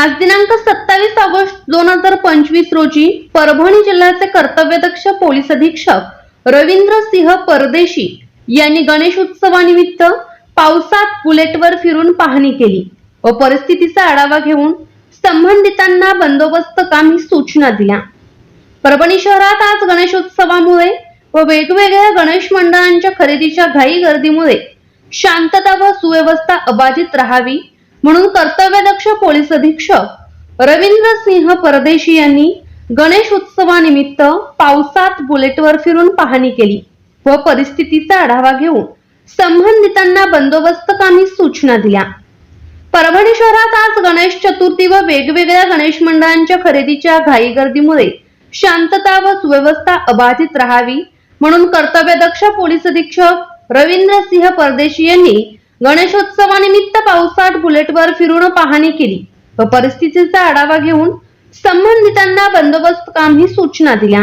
आज दिनांक सत्तावीस ऑगस्ट दोन हजार पंचवीस रोजी परभणी जिल्ह्याचे कर्तव्यदक्ष पोलीस अधीक्षक रवींद्र सिंह परदेशी यांनी गणेश उत्सवानिमित्त पावसात बुलेटवर फिरून पाहणी केली. व परिस्थितीचा आढावा घेऊन संबंधितांना बंदोबस्त काम ही सूचना दिल्या. परभणी शहरात आज गणेशोत्सवामुळे व वेगवेगळ्या गणेश मंडळांच्या खरेदीच्या घाई गर्दीमुळे शांतता व सुव्यवस्था अबाधित राहावी म्हणून कर्तव्यदक्ष पोलीस अधीक्षक रवींद्र सिंह परदेशी यांनी गणेश उत्सवानिमित्त पावसात बुलेटवर फिरून पाहणी केली व परिस्थितीचा आढावा घेऊन संबंधितांना बंदोबस्त कामी सूचना दिल्या. परभणी शहरात आज गणेश चतुर्थी व वेगवेगळ्या गणेश मंडळांच्या खरेदीच्या घाई गर्दीमुळे शांतता व सुव्यवस्था अबाधित राहावी म्हणून कर्तव्यदक्ष पोलीस अधीक्षक रवींद्र सिंह परदेशी यांनी गणेशोत्सवानिमित्त पावसात बुलेटवर फिरून पाहणी केली. व परिस्थितीचा आढावा घेऊन संबंधितांना बंदोबस्त काम ही सूचना दिल्या.